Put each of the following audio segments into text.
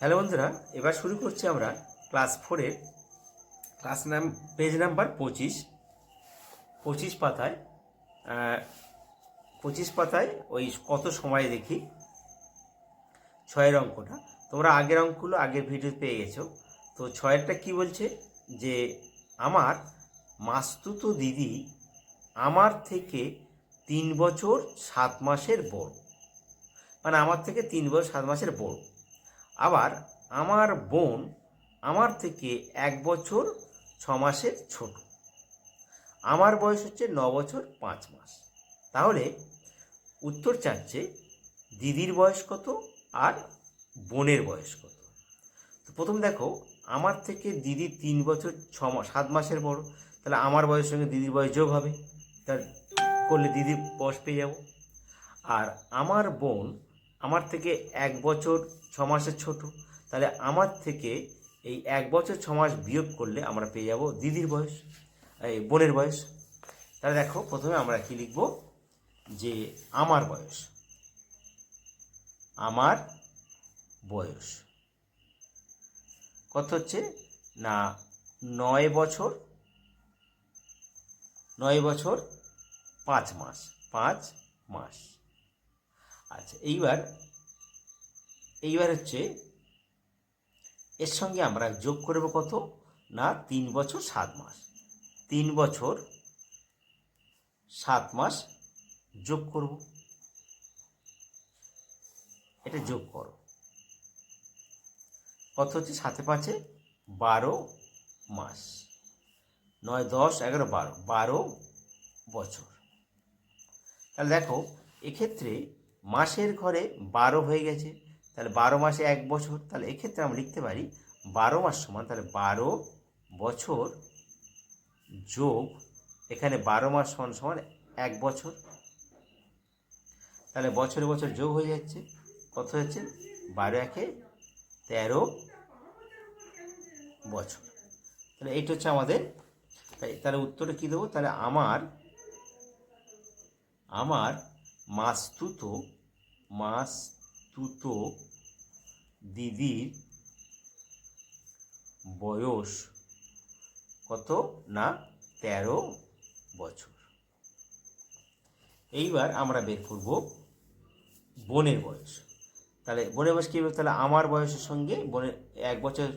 Hello বন্ধুরা, এবার শুরু করছি আমরা ক্লাস ফোরের ক্লাস নাম পেজ নাম্বার পঁচিশ। পঁচিশ পাতায় পঁচিশ পাতায় ওই কত সময় দেখি? ছয়ের অঙ্কটা। তোমরা আগের অঙ্কগুলো আগের ভিডিও পেয়ে গেছো। তো ছয়েরটা কি বলছে? যে আমার মাস্তুতো দিদি আমার থেকে তিন বছর সাত মাসের বড়। মানে আমার থেকে তিন বছর সাত মাসের বড়। আবার আমার বোন আমার থেকে এক বছর ছ মাসের ছোট। আমার বয়স হচ্ছে ন বছর পাঁচ মাস। তাহলে উত্তর চাচ্ছে দিদির বয়স কত আর বোনের বয়স কত? তো প্রথম দেখো, আমার থেকে দিদি তিন বছর ছ মাস সাত মাসের বড়। তাহলে আমার বয়সের সঙ্গে দিদির বয়স যোগ হবে। তার করলে দিদির বয়স পেয়ে যাব। আর আমার বোন আমার থেকে এক বছর ছ মাসের ছোট, তাহলে আমার থেকে এই এক বছর ছ মাস বিয়োগ করলে আমরা পেয়ে যাব দিদির বয়স, এই বোনের বয়স। তাহলে দেখো, প্রথমে আমরা কি লিখব? যে আমার বয়স। আমার বয়স। কত হচ্ছে? না, নয় বছর নয় বছর পাঁচ মাস পাঁচ মাস। আচ্ছা এইবার এইবার হচ্ছে, এর সঙ্গে আমরা যোগ করব কত? না, তিন বছর, সাত মাস। তিন বছর, সাত মাস যোগ করব। এটা যোগ করো। কত হচ্ছে? সাথে পাঁচে বারো মাস। নয়, দশ, এগারো, বারো। বারো বছর। তাহলে দেখো, এক্ষেত্রে মাসের ঘরে বারো হয়ে গেছে, তাহলে বারো মাসে এক বছর, তাহলে এক্ষেত্রে আমরা লিখতে পারি বারো মাস সমান, তাহলে বারো বছর যোগ, এখানে বারো মাস সমান সমান এক বছর। তাহলে বছরে বছর যোগ হয়ে যাচ্ছে, কত হচ্ছে? বারো একে তেরো বছর। তাহলে এইটা হচ্ছে আমাদের তাহলে উত্তরে কী দেবো? তাহলে আমার আমার মাস্তুতো মাস্তুতো দিদির বয়স কত না তেরো বছর। এইবার আমরা বের করব বোনের বয়স। তাহলে বোনের বয়স কী তাহলে আমার বয়সের সঙ্গে বোনের এক বছর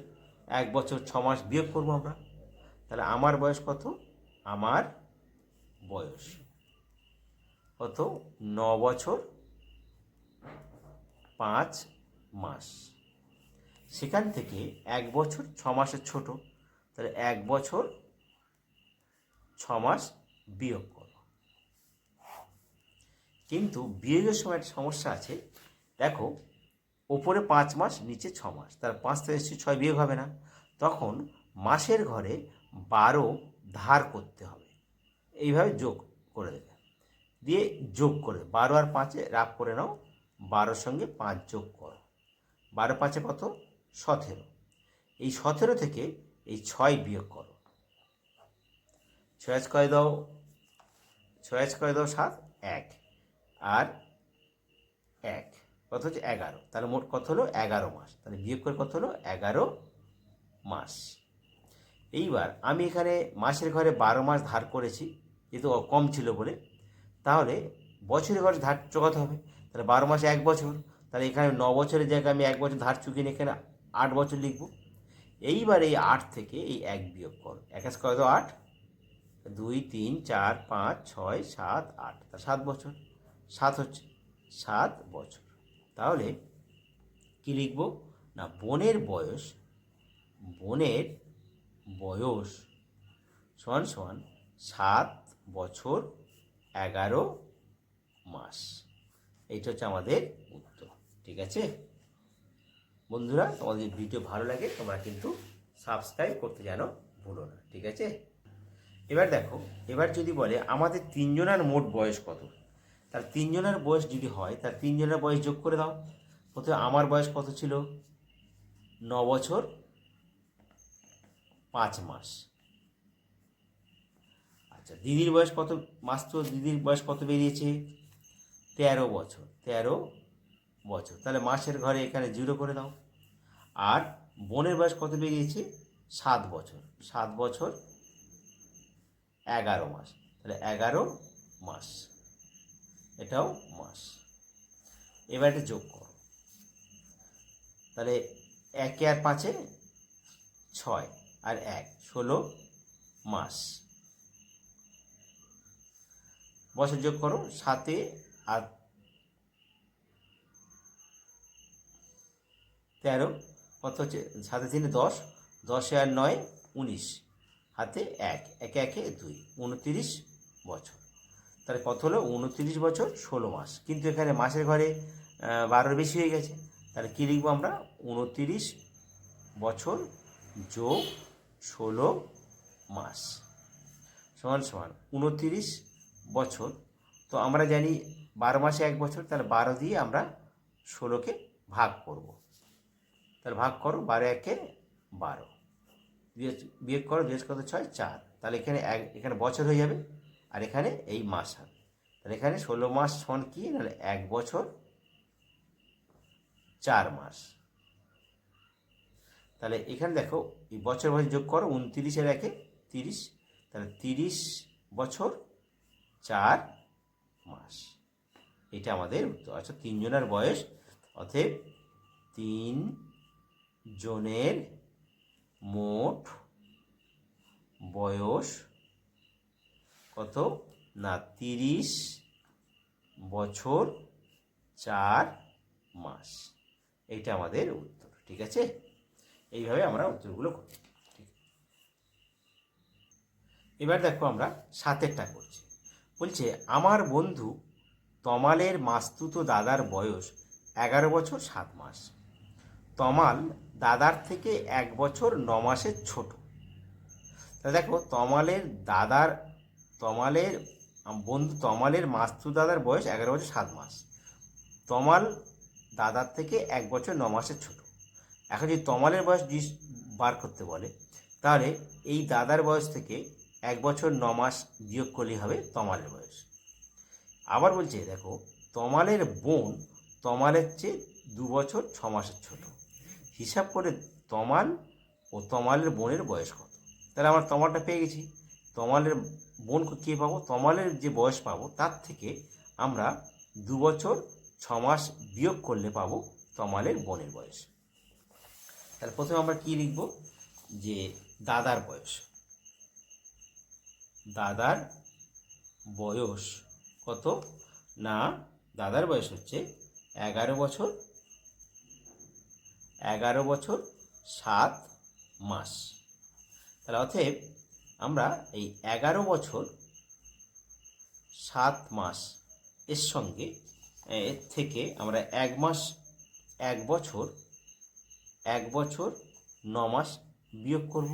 এক বছর ছ মাস বিয়োগ করব আমরা। তাহলে আমার বয়স কত? আমার বয়স। কত? ন বছর পাঁচ মাস। সেখান থেকে এক বছর ছ মাসের ছোট। তাহলে এক বছর ছ মাস বিয়োগ করো। কিন্তু বিয়োগের সময় একটা সমস্যা আছে। দেখো, ওপরে পাঁচ মাস, নিচে ছ মাস। তার পাঁচ থেকে নিশ্চয়ই ছয় বিয়োগ হবে না। তখন মাসের ঘরে বারো ধার করতে হবে। এইভাবে যোগ করে দেবে। দিয়ে যোগ করে বারো আর পাঁচে রাগ করে নাও বারোর সঙ্গে পাঁচ যোগ করো। বারো পাঁচে কত? সতেরো। এই সতেরো থেকে এই ছয় বিয়োগ করো। ছয় কয় দাও। ছয় কয় দাও সাত, এক। আর এক। কত হচ্ছে? এগারো। তাহলে মোট কত হলো? এগারো মাস। তাহলে বিয়োগ করে কত হলো? এগারো মাস। এইবার আমি এখানে মাসের ঘরে বারো মাস ধার করেছি, যেহেতু কম ছিল বলে, তাহলে বছরের ঘরে ধার চোকাতে হবে। তাহলে বারো মাসে এক বছর, তাহলে এখানে ন বছরের জায়গায় আমি এক বছর ধার চুকিয়ে এখানে আট বছর লিখব। এইবার এই আট থেকে এই এক বিয়োগ কর। একাশ কত? আট। দুই, তিন, চার, পাঁচ, ছয়, সাত, আট। তা সাত বছর। সাত হচ্ছে সাত বছর। তাহলে কি লিখব? না, বোনের বয়স বোনের বয়স সমান সমান সাত বছর এগারো মাস। এইটা হচ্ছে আমাদের উত্তর, ঠিক আছে? বন্ধুরা, তোমাদের যদি ভিডিও ভালো লাগে, তোমরা কিন্তু সাবস্ক্রাইব করতে যেন ভুলো না, ঠিক আছে? এবার দেখো, এবার যদি বলে আমাদের তিনজনের মোট বয়স কত? তার তিনজনের বয়স যদি হয় তার তিনজনের বয়স যোগ করে দাও। প্রথমে আমার বয়স কত ছিল? ন বছর, পাঁচ মাস। আচ্ছা দিদির বয়স কত? মাস তো দিদির বয়স কত বেরিয়েছে? তেরো বছর তেরো বছর। তাহলে মাসের ঘরে এখানে জিরো করে দাও। আর বোনের বয়স কত বেরিয়েছে? সাত বছর। সাত বছর, এগারো মাস। তাহলে এগারো মাস। এটাও মাস। এবার এটা যোগ করো। তাহলে একে আর পাঁচে ছয় আর এক, ষোলো মাস। বছর যোগ করো, সাতে আর তেরো, কত হচ্ছে? সাতে তিনে দশ, দশে আর নয়, উনিশ। হাতে এক, একে একে দুই, উনতিরিশ বছর। তাহলে কত হলো? উনতিরিশ বছর, ষোলো মাস। কিন্তু এখানে মাসের ঘরে বারোর বেশি হয়ে গেছে। তাহলে কী লিখব আমরা? উনতিরিশ বছর যোগ ষোলো মাস। সমান সমান, উনতিরিশ বছর তো আমরা জানি বারো মাসে এক বছর, তাহলে বারো দিয়ে আমরা ষোলোকে ভাগ করব। তাহলে ভাগ করো বারো একে বারো। বিয়োগ করো, বিয়োগ কত ছয়, চার। তাহলে এখানে এক, এখানে বছর হয়ে যাবে, আর এখানে এই মাস হবে। তাহলে এখানে ষোলো মাস সমান কি? নাহলে এক বছর চার মাস। তাহলে এখানে দেখো, এই বছর বছর যোগ করো উনতিরিশের একে তিরিশ। তাহলে তিরিশ বছর চার মাস। এটা আমাদের উত্তর। আচ্ছা তিনজনের বয়স অতএব তিন জনের মোট বয়স কত? না, তিরিশ বছর চার মাস। এইটা আমাদের উত্তর, ঠিক আছে? এইভাবে আমরা উত্তরগুলো করি। এবার দেখো আমরা সাতেরটা করছি। বলছে, আমার বন্ধু তমালের মাস্তুতো দাদার বয়স এগারো বছর সাত মাস। তমাল দাদার থেকে এক বছর ন মাসের ছোট। তা দেখো, তমালের দাদার, তমালের, বন্ধু তমালের মাস্তু দাদার বয়স এগারো বছর সাত মাস। তমাল দাদার থেকে এক বছর ন মাসের ছোট। এখন যদি তমালের বয়স বার করতে বলে, তাহলে এই দাদার বয়স থেকে এক বছর ন মাস বিয়োগ করলেই হবে তমালের বয়স। আবার বলছে, দেখো, তমালের বোন তমালের চেয়ে দু বছর ছ মাসের ছোট। হিসাব করে তমাল ও তমালের বোনের বয়স কত? তাহলে আমরা তমালটা পেয়ে গেছি। তমালের বোন কে পাবো? তমালের যে বয়স পাবো, তার থেকে আমরা দু বছর ছ মাস বিয়োগ করলে পাবো তমালের বোনের বয়স। তাহলে প্রথমে আমরা কি লিখব? যে দাদার বয়স। দাদার বয়স কত? না, দাদার বয়স হচ্ছে এগারো বছর। এগারো বছর সাত মাস। তাহলে অতএব আমরা এই এগারো বছর সাত মাস এর সঙ্গে এর থেকে আমরা এক মাস, এক বছর এক বছর ন মাস বিয়োগ করব।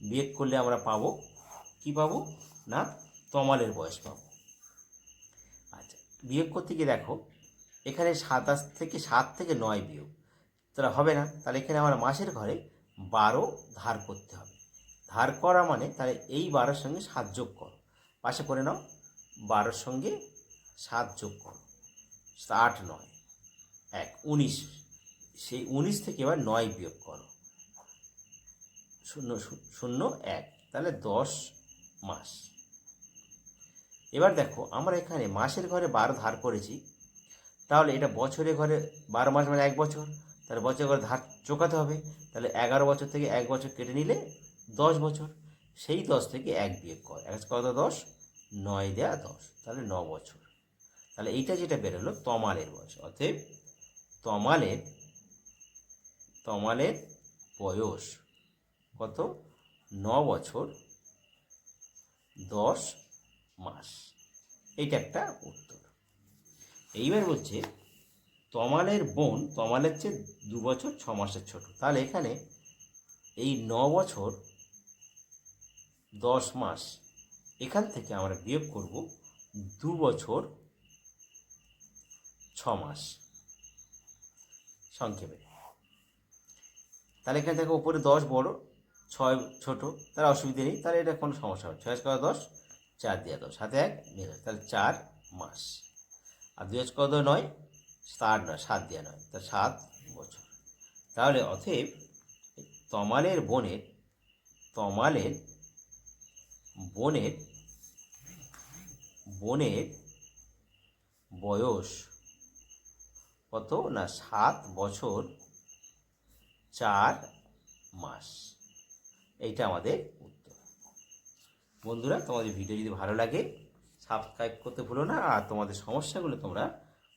বিয়োগ করলে আমরা পাবো কি পাবো? না, তমালের বয়স পাবো। আচ্ছা বিয়োগ করতে গিয়ে দেখো, এখানে সাতাশ থেকে সাত থেকে নয় বিয়োগ। তাহলে হবে না, তাহলে এখানে আমার মাসের ঘরে বারো ধার করতে হবে। ধার করা মানে তাহলে এই বারোর সঙ্গে সাত যোগ করো। পাশে করে নাও, বারোর সঙ্গে সাত যোগ করো। আট, নয়, এক, উনিশ, সেই উনিশ থেকে এবার নয় বিয়োগ করো। শূন্য শূন্য এক, তাহলে দশ মাস। এবার দেখো, আমরা এখানে মাসের ঘরে বারো ধার করেছি। তাহলে এটা বছরে ঘরে বারো মাস মানে এক বছর। তাহলে বছরের ঘরে ধার চোকাতে হবে। তাহলে এগারো বছর থেকে এক বছর কেটে নিলে দশ বছর। সেই দশ থেকে এক বিয়োগ কর। এক কত? দশ। নয় দেয়া দশ। তাহলে ন বছর। তাহলে এইটা যেটা বেরোলো, তমালের বয়স। অতএব তমালের তমালের বয়স কত? ন বছর দশ মাস। এইটা একটা উত্তর। এইবার বলছে, তমালের বোন, তমালের চেয়ে দু বছর ছ মাসের ছোট। তাহলে এখানে এই ন বছর দশ মাস, এখান থেকে আমরা বিয়োগ করব দু বছর ছ মাস। সংক্ষেপে। তাহলে এখানে দেখো উপরে দশ বড় ছয় ছোট, তার অসুবিধে নেই, তাহলে এটা কোনো সমস্যা হবে ছয় কত দশ, চার দিয়া দশ। হাতে এক মেরে তাহলে চার মাস। আর দুই কত নয়, সাত নয়, সাত দিয়া নয় তা সাত বছর। তাহলে অতএব তমালের বনের তমালের বনের বনের বয়স কত না, সাত বছর, চার মাস। এইটা আমাদের উত্তর। বন্ধুরা, তোমাদের ভিডিও যদি ভালো লাগে সাবস্ক্রাইব করতে ভুলো না, আর তোমাদের সমস্যাগুলো তোমরা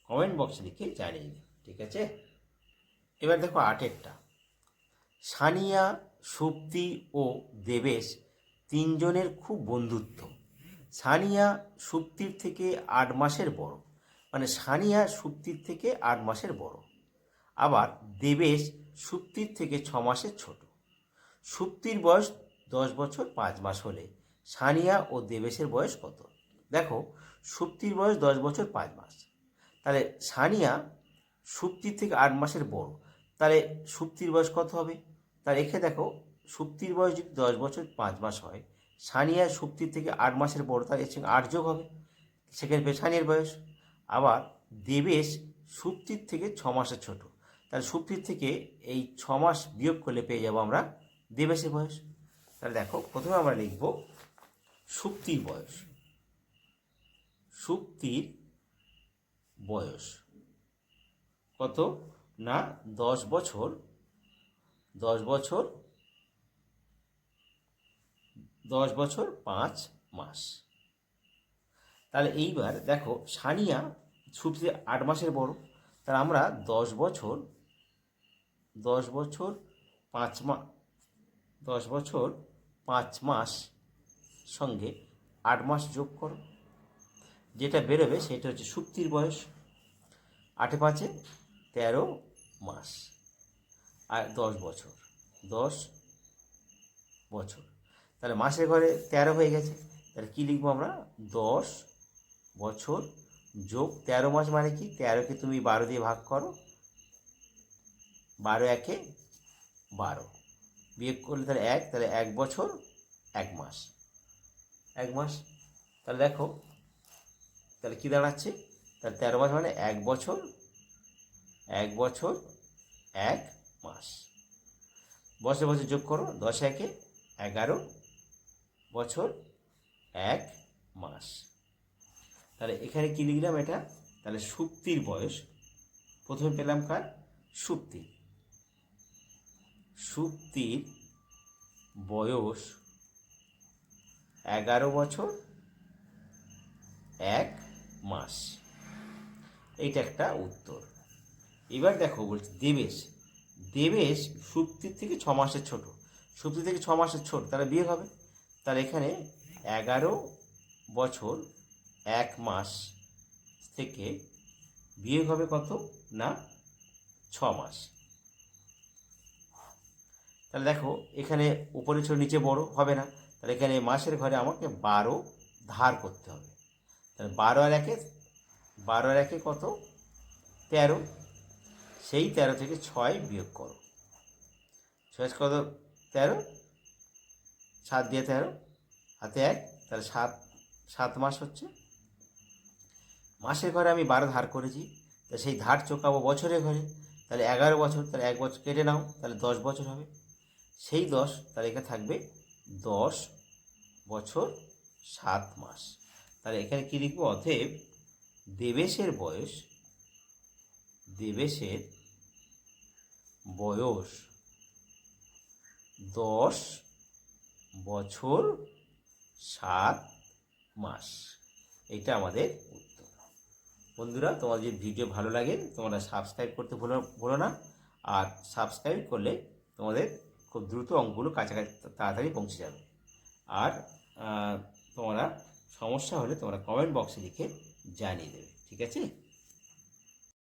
কমেন্ট বক্সে লিখে জানিয়ে দিও, ঠিক আছে? এবার দেখো আটেরটা। সানিয়া, সুপ্তি ও দেবেশ তিনজনের খুব বন্ধুত্ব। সানিয়া সুপ্তির থেকে আট মাসের বড় মানে সানিয়া সুপ্তির থেকে আট মাসের বড়। আবার দেবেশ সুপ্তির থেকে ছ মাসের ছোট। সুপ্তির বয়স দশ বছর পাঁচ মাস হলে। সানিয়া ও দেবেশের বয়স কত? দেখো, সুপ্তির বয়স দশ বছর পাঁচ মাস। তাহলে সানিয়া সুপ্তির থেকে আট মাসের বড়। তাহলে সুপ্তির বয়স কত হবে? তাহলে এখানে দেখো, সুপ্তির বয়স যদি দশ বছর পাঁচ মাস হয়, সানিয়া সুপ্তির থেকে আট মাসের বড়, তাহলে এর সঙ্গে আট যোগ হবে। পেয়ে সানিয়ার বয়স। আবার দেবেশ সুপ্তির থেকে ছ মাসের ছোট। তাহলে সুপ্তির থেকে এই ছ মাস বিয়োগ করলে পেয়ে যাব আমরা দেবেশের বয়স? তাহলে দেখো, প্রথমে আমরা লিখব সুপ্তির বয়স। সুপ্তির বয়স। কত? না, দশ বছর। দশ বছর দশ বছর পাঁচ মাস। তাহলে এইবার দেখো, সানিয়া সুপ্তি আট মাসের বড়। তাহলে আমরা দশ বছর দশ বছর পাঁচ মা দশ বছর, পাঁচ মাস সঙ্গে আট মাস যোগ করো। যেটা বেরোবে সেটা হচ্ছে সুপ্তির বয়স। আটে পাঁচে তেরো মাস। আর দশ বছর দশ বছর। তাহলে মাসের ঘরে তেরো হয়ে গেছে। তাহলে কী লিখব আমরা? দশ বছর যোগ তেরো মাস মানে কি? তেরোকে তুমি বারো দিয়ে ভাগ করো। বারো একে বারো। বিয়োগ করলে তাহলে এক তাহলে এক বছর, এক মাস। এক মাস? তাহলে দেখো, তাহলে কী দাঁড়াচ্ছে? তাহলে তেরো মাস মানে এক বছর এক বছর, এক মাস। বছর বছর যোগ করো, দশ একে এগারো বছর, এক মাস। তাহলে এখানে কী লিখলাম এটা? তাহলে সুপ্তির বয়স। প্রথমে পেলাম কার? সুপ্তি সুপ্তির বয়স এগারো বছর এক মাস। এইটা একটা উত্তর। এবার দেখো বলছি দেবেশ। দেবেশ সুপ্তির থেকে ছ মাসের ছোট। সুপ্তি থেকে ছ মাসের ছোট, তাহলে বিয়ে হবে। তাহলে এখানে এগারো বছর এক মাস থেকে বিয়ে হবে কত না? ছ মাস। তাহলে দেখো, এখানে উপরে ছোট, নিচে বড়, হবে না। তাহলে এখানে মাসের ঘরে আমাকে বারো ধার করতে হবে। তাহলে বারো আর একে বারো আর একে কত? তেরো। সেই তেরো থেকে ছয় বিয়োগ করো। ছয় কত? তেরো। সাত দিয়ে তেরো। হাতে এক, তাহলে সাত সাত মাস হচ্ছে। মাসের ঘরে আমি বারো ধার করেছি। তা সেই ধার চোখাবো বছরের ঘরে। তাহলে এগারো বছর, তাহলে এক বছর কেটে নাও। তাহলে দশ বছর হবে। সেই দশ তাহলে এখানে থাকবে দশ বছর সাত মাস। তাহলে এখানে কী লিখব? অতএব দেবেশের বয়স দেবেশের বয়স দশ বছর সাত মাস। এটা আমাদের উত্তর। বন্ধুরা তোমার যদি ভিডিও ভালো লাগে, তোমরা সাবস্ক্রাইব করতে ভুলো ভুলো না। আর সাবস্ক্রাইব করলে তোমাদের খুব দ্রুত অঙ্কগুলো কাছাকাছি তাড়াতাড়ি পৌঁছে যাবে। আর তোমরা সমস্যা হলে তোমরা কমেন্ট বক্সে লিখে জানিয়ে দেবে, ঠিক আছে?